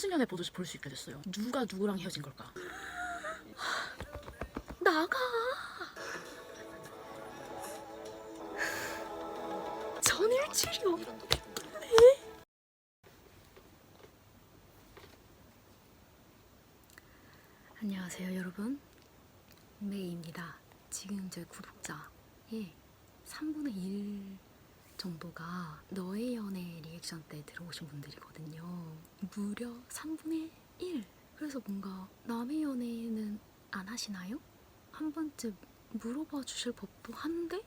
환승연애 보듯이 볼 수 있게 됐어요. 누가 누구랑 헤어진 걸까? 하, 나가. 전일치료. 안녕하세요 여러분 메이입니다 지금 제 구독자의 3분의 1 정도가 너의 연애 리액션 때 들어오신 분들이거든요 무려 3분의 1 그래서 뭔가 남의 연애는 안 하시나요? 한 번쯤 물어봐 주실 법도 한데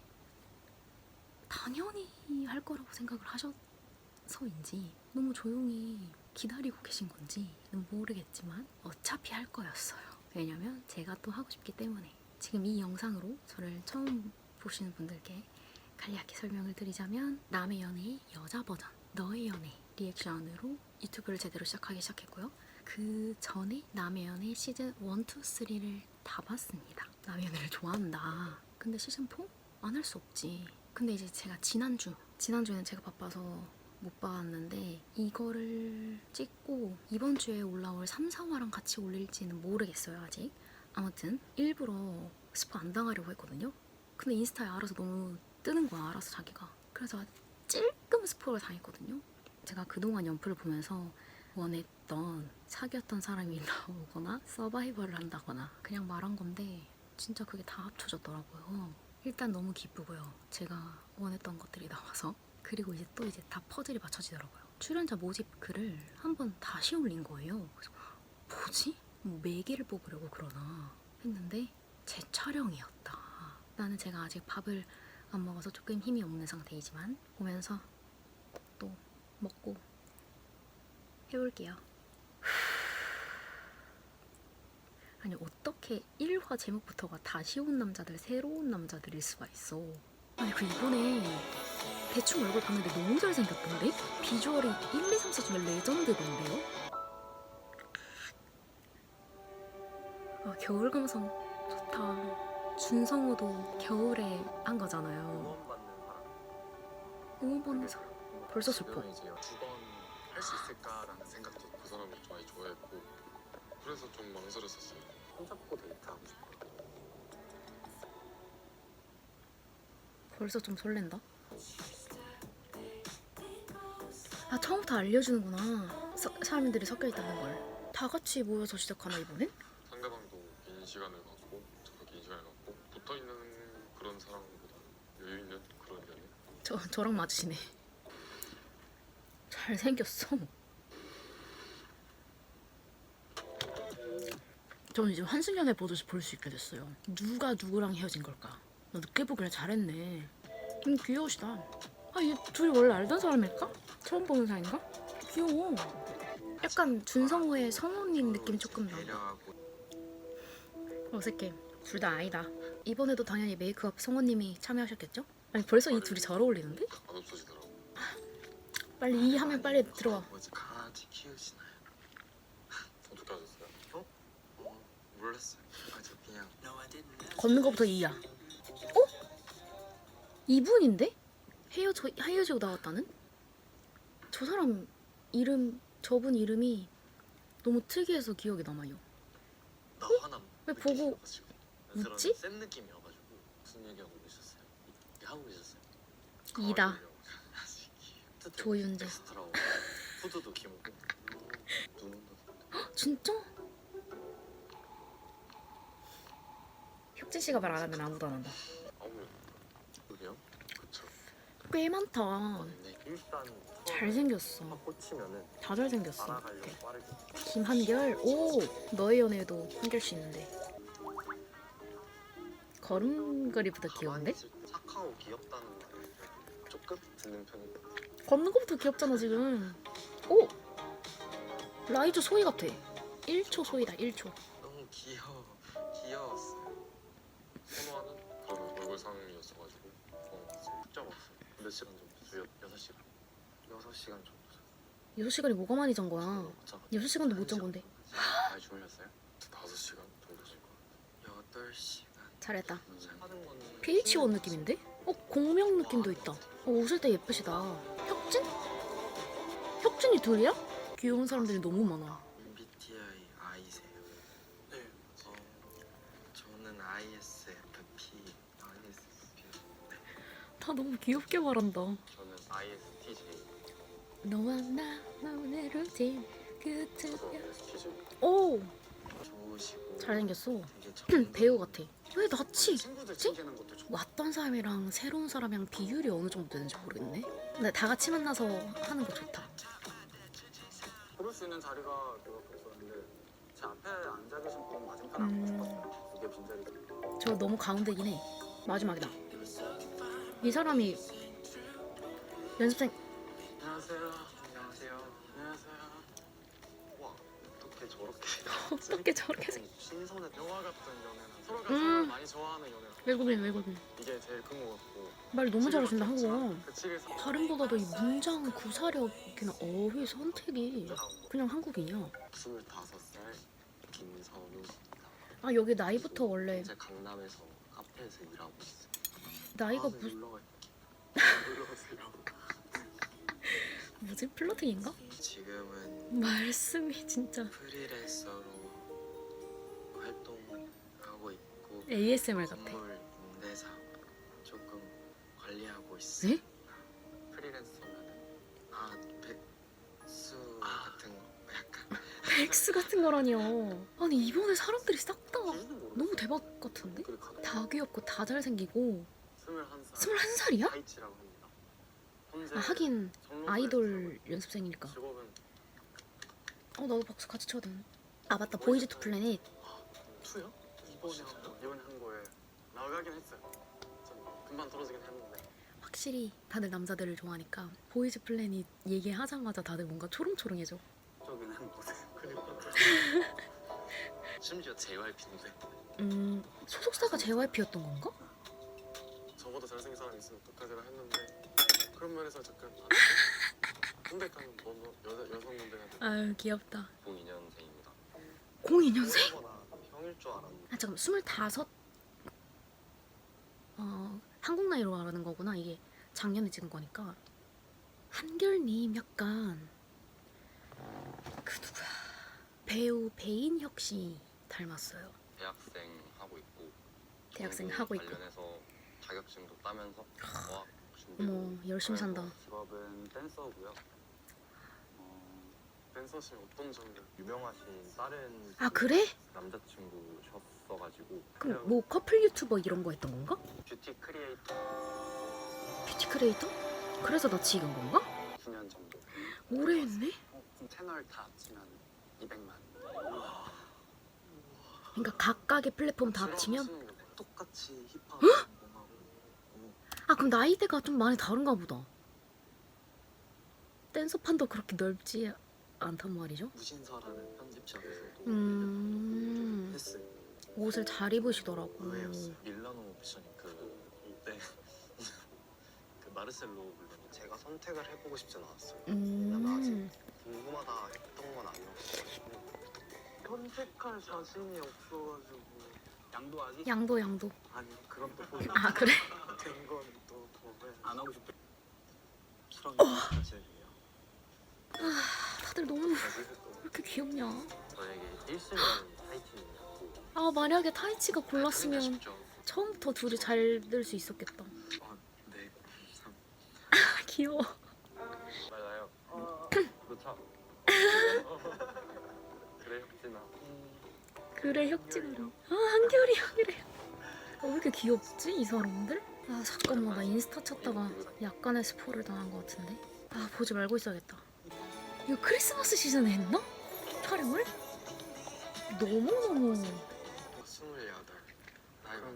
당연히 할 거라고 생각을 하셔서인지 너무 조용히 기다리고 계신 건지는 모르겠지만 어차피 할 거였어요. 왜냐면 제가 또 하고 싶기 때문에 지금 이 영상으로 저를 처음 보시는 분들께 간략히 설명을 드리자면 남의 연애의 여자 버전 너의 연애 리액션으로 유튜브를 제대로 시작하기 시작했고요. 그 전에 남의 연애 시즌 1, 2, 3를 다 봤습니다. 남의 연애를 좋아한다. 근데 시즌 4? 안 할 수 없지. 근데 이제 제가 지난주 지난주에는 제가 바빠서 못 봤는데 이거를 찍고 이번 주에 올라올 3, 4화랑 같이 올릴지는 모르겠어요 아직 아무튼 일부러 스포 안 당하려고 했거든요 근데 인스타에 알아서 너무 뜨는 거야 알아서 자기가 그래서 찔끔 스포를 당했거든요 제가 그동안 연프를 보면서 원했던 사귀었던 사람이 나오거나 서바이벌을 한다거나 그냥 말한 건데 진짜 그게 다 합쳐졌더라고요 일단 너무 기쁘고요 제가 원했던 것들이 나와서 그리고 이제 또 이제 다 퍼즐이 맞춰지더라고요. 출연자 모집 글을 한번 다시 올린 거예요. 그래서 뭐지? 뭐 매개를 뽑으려고 그러나 했는데 제 촬영이었다. 나는 제가 아직 밥을 안 먹어서 조금 힘이 없는 상태이지만 보면서 또 먹고 해볼게요. 아니 어떻게 1화 제목부터가 다시 온 남자들 새로운 남자들일 수가 있어. 아니 그 이번에 대충 얼굴 봤는데 너무 잘생겼던데? 비주얼이 1, 2, 3, 4 중에 레전드던데요? 아, 겨울 감성 좋다. 준성우도 겨울에 한 거잖아요. 응원받는 사람. 응원받는 사람. 벌써 슬퍼. 이제 두번 할 수 있을까라는 생각도 그 사람을 많이 좋아했고 그래서 좀 망설였었어요. 손잡고 데이트하고 싶어. 벌써 좀 설렌다. 아 처음부터 알려주는구나. 서- 사람들이 섞여 있다는 걸. 다 같이 모여서 시작하나 이번엔? 상대방도 긴 시간을 갖고 저도 긴 시간을 갖고 붙어 있는 그런 사람보다 여유 있는 그런 연애. 저 저랑 맞으시네. 잘 생겼어. 저는 이제 환승연애 보듯이 볼 수 있게 됐어요. 누가 누구랑 헤어진 걸까? 나 늦게 보길 잘했네. 음 귀여우시다. 아, 이 둘이 원래 알던 사람일까? 처음 보는 사이인가? 귀여워. 약간 준성우의 성우님 느낌 조금 나. 어색해. 둘 다 아이다. 이번에도 당연히 메이크업 성우님이 참여하셨겠죠? 아니 벌써 이 둘이 잘 어울리는데? 안 없어지더라고. 빨리 이 하면 빨리 들어와. 뭐지 강아지 키우시나요? 어떻게 하셨어요? 어? 어 몰랐어요. 아저 그냥 걷는 것부터 이야. 어? 이분인데? 헤어져 헤어지고 나왔다는? 저 사람 이름 저분 이름이 너무 특이해서 기억에 남아요. 나 화남. 왜 보고 웃지? 센 느낌이어가지고 무슨 얘기하고? 하고. 이다. 투트 조윤재. 후드도 눈도 진짜? 혁진 씨가 말 안 하면 아무도 안 한다. 아무래도 그게요? 그쵸. 꽤 많다. 맞네. 일단 잘생겼어. 꽂히면은 다 잘생겼어. 알아가려고 네. 빠르게. 김한결 오 너의 연애에도 한결 씨 있는데 걸음걸이보다 귀여운데? 있을- 착하고 귀엽다는 말을 조금 듣는 편이고 걷는 것부터 귀엽잖아 지금 오 라이즈 소희 같아 1초 소희다 1초 너무 귀여워 귀여웠어요. 선호하는 그런 얼굴 상이었어가지고 어, 푹 잡았어요. 몇 시간 정도? 저 여, 6시간. 6시간 정도 잤어요. 6시간이 뭐가 많이 잔 거야 못 자고 6시간도 못 잔 건데 많이 주무셨어요? 5시간 정도 잘것 같아요. 8시간. 잘했다 하는 거는 PH1 느낌인데? 어 공명 느낌도 있다 어, 웃을 때 예쁘시다 혁진? 혁진이 둘이야? 귀여운 사람들이 너무 많아. MBTI I세요? 네. 어, 저는 ISFP. ISFP. 다 너무 귀엽게 말한다. 저는 ISTJ 너와 나 마음의 루틴 저도. ISTJ 오 좋으시고 잘생겼어. 되게 정 배우 같아. 왜 낯이? 것도 좋고. 왔던 사람이랑 새로운 사람이랑 비율이 어느 정도 되는지 모르겠네. 근데 다 같이 만나서 하는 거 좋다. 고를 수 있는 자리가 그밖에 없었는데 제 앞에 앉아 계신 분 맞은편에 앉고 싶었어요. 두개 빈자리. 저 너무 가운데긴 해. 마지막이다. 이 사람이 연습생. 안녕하세요. 어떻게 저렇게 생? 신선한 영화 같은 연애는 서로가 음. 서로를 많이 좋아하는 연애. 외국인 외국인. 이게 제일 큰 것 같고. 말 너무 잘하신다 한국어. 그 칙에서 다른보다도 이 문장 구사력이나 어휘 선택이 그냥 한국인이야. 25살 김선우 아 여기 나이부터 원래 현재 강남에서 카페에서 일하고 있어요. 나이가 아, 무, 놀러. 뭐지 플러팅인가? 지금은 말씀이 진짜 프리랜서로 활동하고 있고 ASMR 같아. 임대사 조금 관리하고. 네? 프리랜서면은 아 백수 같은 거 약간 백스 같은 거라니요. 아니 이번에 사람들이 싹다 저는 모르겠어요. 너무 대박 같은데? 다 귀엽고 다 잘생기고 21살. 21살이야? 하이치라고 합니다. 아, 하긴 아이돌 연습생이니까. 어 나도 박수 같이 쳐야 되는. 아 맞다 보이즈 투 플래닛. 투요? 이번에 이번에 한 거에 나가긴 했어요. 좀 금방 떨어지긴 했는데 확실히 다들 남자들을 좋아하니까 보이즈 플래닛 얘기하자마자 다들 뭔가 초롱초롱해져. 저기는 무대 그리고 심지어 JYP인데 음 소속사가 JYP였던 건가? 저보다 잘생긴 사람이 있으면 어떡하지라 했는데 그런 면에서 약간 선택하는 뭐 여자 여성분들한테 아유 귀엽다. 02년생입니다. 02년생? 형일 줄 알았는데 아 잠깐 스물다섯. 어 한국 나이로 말하는 거구나 이게 작년에 찍은 거니까. 한결님 약간 그 누구야 배우 배인혁 씨 닮았어요. 대학생 하고 있고 대학생 하고 있고. 관련해서 자격증도 따면서 어학 준비도 어머 열심히 산다. 직업은 댄서고요. 어, 댄서시면 어떤 장르? 유명하신 다른 아 그래? 남자친구셨어가지고 그럼 뭐 커플 유튜버 이런 거 했던 건가? 뷰티 크리에이터 뷰티 크리에이터? 그래서 나 지금 건가? 9년 정도. 오래 했네? 어, 그럼 채널 다 합치면 200만. 그러니까 각각의 플랫폼 다 합치면 똑같이 힙합 아 그럼 나이대가 좀 많이 다른가 보다. 댄서판도 그렇게 넓지 않단 말이죠? 무신서라는 편집샵에서도 음. 했어요. 옷을 잘 입으시더라고. 의외였어요. 밀라노 패션이 그때 그 마르셀로 물론이 제가 선택을 해보고 싶진 않았어요. 왜냐면 아직 음 궁금하다 했던 건 아니었어가지고. 선택할 자신이 없어가지고 양도 하기? 양도 양도 아니 그건 또 보기 아 그래? 된건또 보고 안 하고 수랑 어. 사실이에요. 다들 너무 왜 이렇게 귀엽냐 저에게 1순위는 타이틴이었고 아 만약에 타이치가 골랐으면 싶죠. 처음부터 둘이 잘 될 수 있었겠다 아, 네. 참. 아 귀여워 맞아요. 그렇죠. 그래 혁진아. 그래 혁진으로 아 한결이 한결이 어, 왜 이렇게 귀엽지 이 사람들? 아 잠깐만 나 인스타 찾다가 약간의 스포를 당한 것 같은데 아 보지 말고 있어야겠다 이거 크리스마스 시즌에 했나? 촬영을? 너무너무 28. 나이가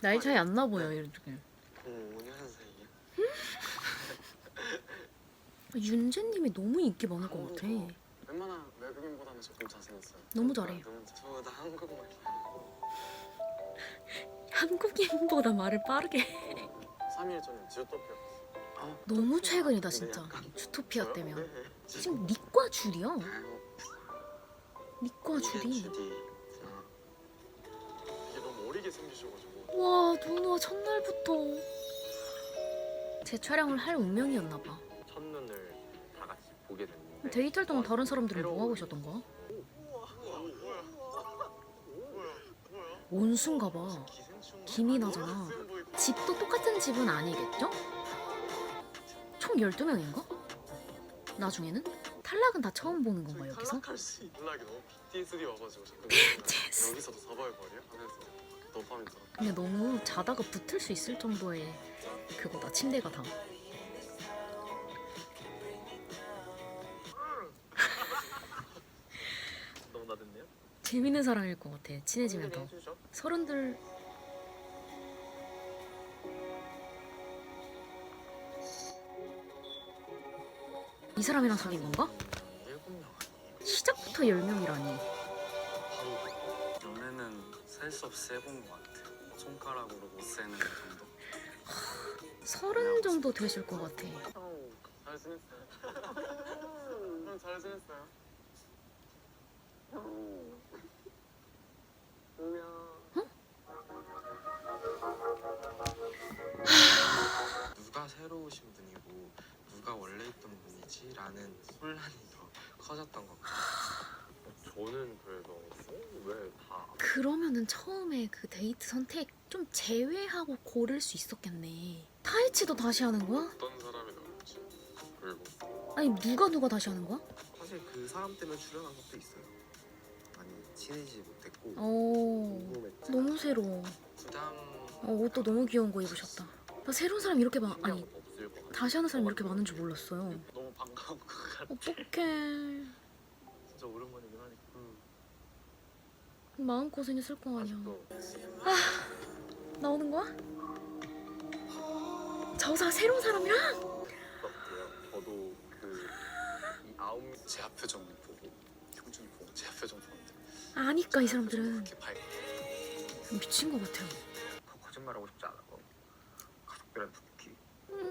나이 차이 안 나 보여 이렇게 05년생이야. 윤재님이 너무 인기 많을 것 같아 웬만한 외국인보다는 조금 자신있어요. 너무 잘해 너무 잘- 저나 한국말 한국인보다 말을 빠르게. 3일 전에 지오토피아 아, 너무 최근이다 진짜. 약간 주토피아 저요? 때면 네. 지금 니과 줄이야 니과 줄이. 이게 너무 어리게 생기셔가지고. 와 누나 첫날부터. 제 촬영을 할 운명이었나 봐. 첫눈을 다 같이 보게 됐는 데 데이트할 동안 다른 사람들은 뭐 하고 있었던 거야? 온수인가 봐. 기생충 김이 나잖아. 수영 보이 집도 똑같은 집은 아니겠죠? 총 12명인가? 나중에는? 탈락은 다 처음 보는 건가 여기서? 탈락할 수 있는 연락이 너무 PTSD 와가지고 자꾸 PTSD. 여기서도 서바이벌이야? 하면서 도파민 들어 근데 너무 자다가 붙을 수 있을 정도의 그거다 침대가 다 재밌는 사람일 것 같아 친해지면 더. 서른들 이 사람이랑 사귄 건가? 시작부터 10명이라니 연애는 셀수 없이 해본 것 같아요. 손가락으로 못 세는 정도. 서른 정도 되실 것 같아 잘 지냈어요? 형 잘 지냈어요? 누가 새로 오신 분이고 누가 원래 있던 분이지라는 혼란이 더 커졌던 것 같아요. 저는 그래서 왜다 그러면은 처음에 그 데이트 선택 좀 제외하고 고를 수 있었겠네 타이치도 다시 하는 거야? 어떤 사람이 나올지 그리고 아니 누가 누가 다시 하는 거야? 사실 그 사람 때문에 출연한 것도 있어요. 친해지지 못했고 어 궁금했지. 너무 새로워 부담 어, 옷도 너무 귀여운 거 입으셨다. 나 새로운 사람 이렇게 많 아니 없을 것 같아요. 다시 하는 사람 이렇게 많은 줄 몰랐어요. 너무 반가운 것 같아. 어떡해. 진짜 오랜만이긴 하니까. 마음 고생했을 거 아니야. 아직도 나오는 거야? 저 사 새로운 사람이랑? 같아요. 저도 그이 아홉 제아 표정 보고 형준이 보고 제아 표정 보는데 아니까 이 사람들은. 미친 것 같아요. 더 거짓말하고 싶지 않았고 가족들한테 특히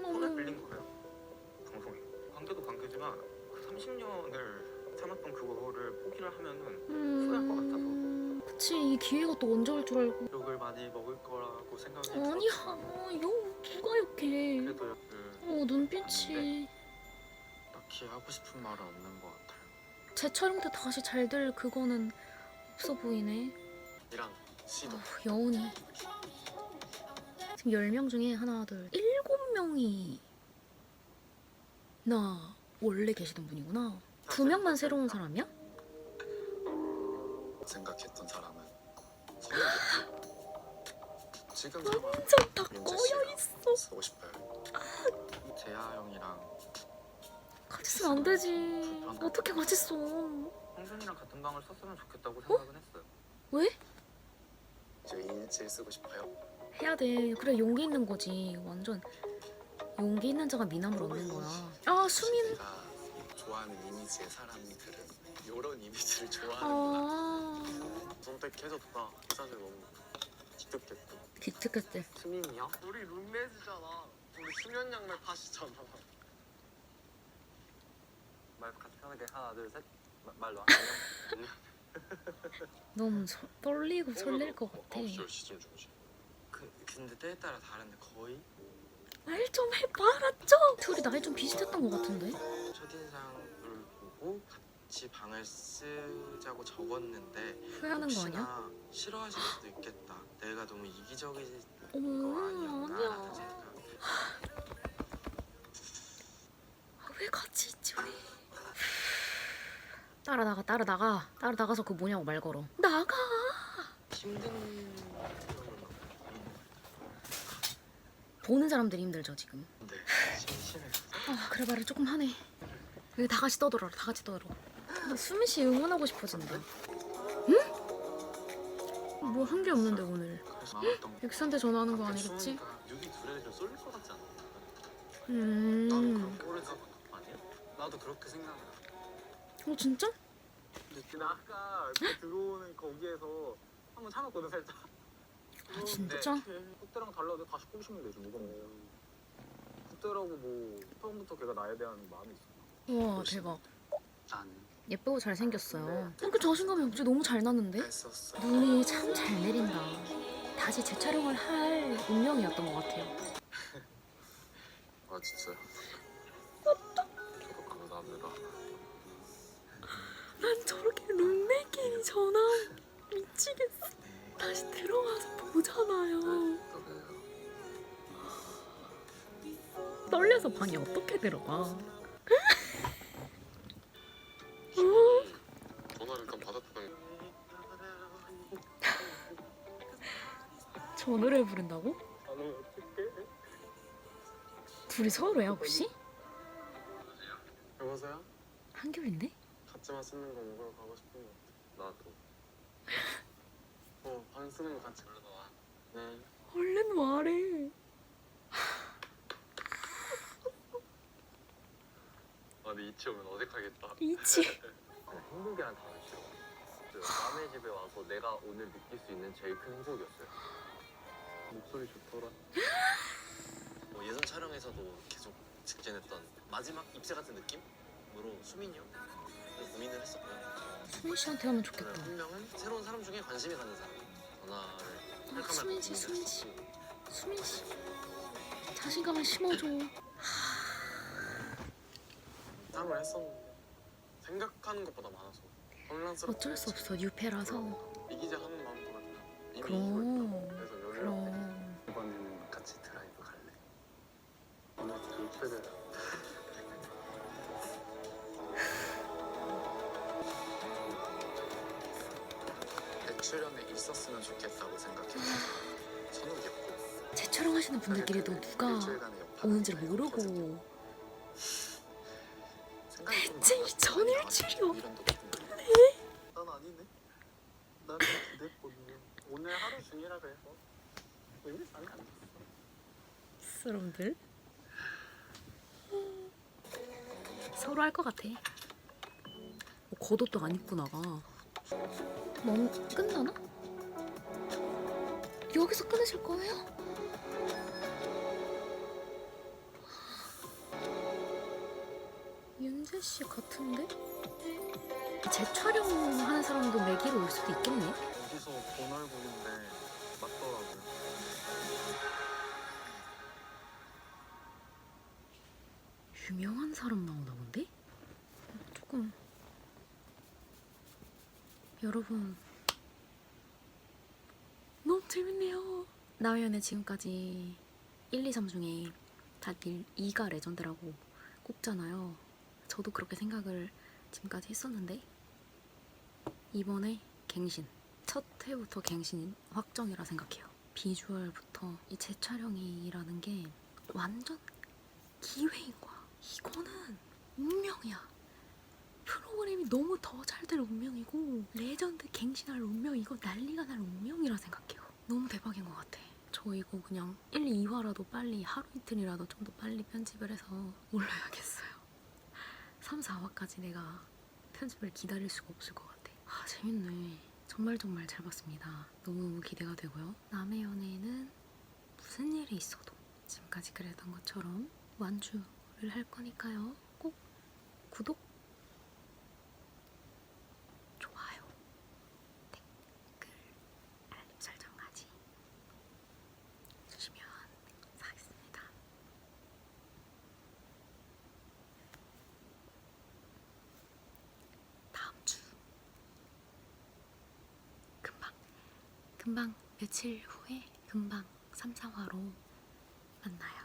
너무 빌린 거예요. 방송에. 관계도 관계지만 그 30년을 참았던 그거를 포기를 하면은 후회할 것 같아서. 음, 그치 이 기회가 또 언제 올 줄 알고. 욕을 많이 먹을 거라고 생각이 아니야, 들었지만 요 누가 이렇게? 그래도 그어 눈빛이. 딱히 하고 싶은 말은 없는 것 같아요. 재촬영 때 다시 잘 될 그거는 없어 보이네. 이랑 시도. 어, 여운이. 지금 10명 중에 하나 둘 7명이 나 원래 계시던 분이구나. 2명만 새로운 사람이야? 생각했던 사람은 지금 상황 완전 다 민재 꺼여 있어. 쓰고 싶어요. 재하 형이랑 같이 쓰면 안 되지. 어떻게 같이 써 형준이랑 같은 방을 썼으면 좋겠다고 생각은 했어요. 왜? 저 인질 쓰고 싶어요. 해야 돼. 그래 용기 있는 거지. 완전 용기 있는 자가 미남을 얻는 거야. 아 수민. 좋아하는 이미지의 사람들은 이런 이미지를 좋아하는구나 아 선택해줬다. 사실 너무 기특했고 기특했대. 수민이요? 우리 룸메이트잖아. 우리 수면 양말 파시잖아 말 같이 편하게 하나 둘 셋. 마- 말로 안녕. 너무 서- 떨리고 설렐 것 같아. 9시 10시쯤 주무시. 그, 근데 때에 따라 다른데 거의 말 좀 해봐라죠? 둘이 나이 좀 비슷했던 것 같은데? 첫인상을 보고 같이 방을 쓰자고 적었는데 후회하는 거 아니야? 혹시나 싫어하실 수도 있겠다. 내가 너무 이기적인 어머 거 아니었나라는 아니야. 생각 아, 왜 같이 있지 왜 따라 나가 따라 나가. 따라 나가서 그 뭐냐고 말 걸어. 나가! 힘든 보는 사람들이 힘들죠 지금. 없는데 심심해서 아 그래 말을 조금 하네. 여기 다 같이 떠들어라 다 같이 떠들어. 나 수민 씨 응원하고 싶어진다. 응? 뭐 한 게 없는데 오늘. 백수한테 전화하는 거 아니겠지? 여기 둘에 대해서 쏠릴 것 같지 않아? 음... 아니야? 나도 그렇게 생각해 어 진짜? 나 아까 그 들어오는 거기에서 한번 참았거든 살짝. 아 진짜? 그때랑 달라도 다시 꼬시면 되지 뭐가 뭐. 그때라고 뭐 처음부터 걔가 나에 대한 마음이 있어. 우와 대박 난 예쁘고 잘 생겼어요 이렇게 자신감이 없지 너무 잘 났는데? 했었어 눈이 참 잘 내린다. 다시 재촬영을 할 운명이었던 것 같아요. 아 진짜요? 저도 감사합니다. 난 저렇게 룸메끼리 전화 미치겠어. 다시 들어가서 보잖아요. 떨려서 방에 어떻게 들어가? 전화를 일단 받았다는 저 노래 부른다고? 둘이 서로야 혹시? 여보세요? 한결인데? 같이 맛있는 거 먹으러 가고 싶은 거 같아. 나도 어, 방 쓰는 거 같이 올라와. 네. 얼른 와래. 아 근데 이치 오면 어색하겠다. 이치. 단어 싫어 그 남의 집에 와서 내가 오늘 느낄 수 있는 제일 큰 행복이었어요 목소리 좋더라. 뭐 예전 촬영에서도 계속 직진했던 마지막 입체 같은 느낌으로 수민이 형 고민을 했었고요 수민 씨한테 하면 좋겠다. 한 명은 새로운 사람 중에 관심이 가는 사람 전화를 할까 말까 수민 씨, 고민을 수민 씨. 수민 씨. 자신감을 심어줘. 땀을 했었는데 생각하는 것보다 많아서 혼란스럽고 어쩔 수 없어 뉴페라서. 이기자 하는 마음도 그냥 이미. 이기고 있다. 그럼. 하시는 분들끼리도 누가 오는지를? 모르고 대체 이 많았지. 전일치료. 많이 이런 거거든요. 난 아니네. 나는 기대했거든요. 오늘 하루 중이라 그래서 의미 상이 안 됐어. 스러운들 서로 할 것 같아. 뭐 겉옷도 안 입고 나가. 너무 끝나나? 여기서 끊으실 거예요? 윤재 씨 같은데? 재촬영하는 사람도 매기로 올 수도 있겠네. 여기서 본 얼굴인데 맞더라고요. 유명한 사람 나오나 본데? 조금 여러분 너무 재밌네요 나연의 지금까지 1, 2, 3 중에 다들 2가 레전드라고 꼽잖아요 저도 그렇게 생각을 지금까지 했었는데 이번에 갱신 첫 회부터 갱신 확정이라 생각해요 비주얼부터 이 재촬영이라는 게 완전 기회인 거야. 이거는 운명이야. 프로그램이 너무 더 잘 될 운명이고 레전드 갱신할 운명 이거 난리가 날 운명이라 생각해요. 너무 대박인 것 같아. 저 이거 그냥 1, 2화라도 빨리 하루 이틀이라도 좀 더 빨리 편집을 해서 올려야겠어요. 3, 4화까지 내가 편집을 기다릴 수가 없을 것 같아. 아 재밌네. 정말 정말 잘 봤습니다. 너무 기대가 되고요. 남의 연애는 무슨 일이 있어도 지금까지 그랬던 것처럼 완주를 할 거니까요. 꼭 구독, 좋아요, 댓글, 알림 설정까지 주시면 사겠습니다. 다음 주 금방 금방 며칠 후에 금방 3, 4화로 만나요.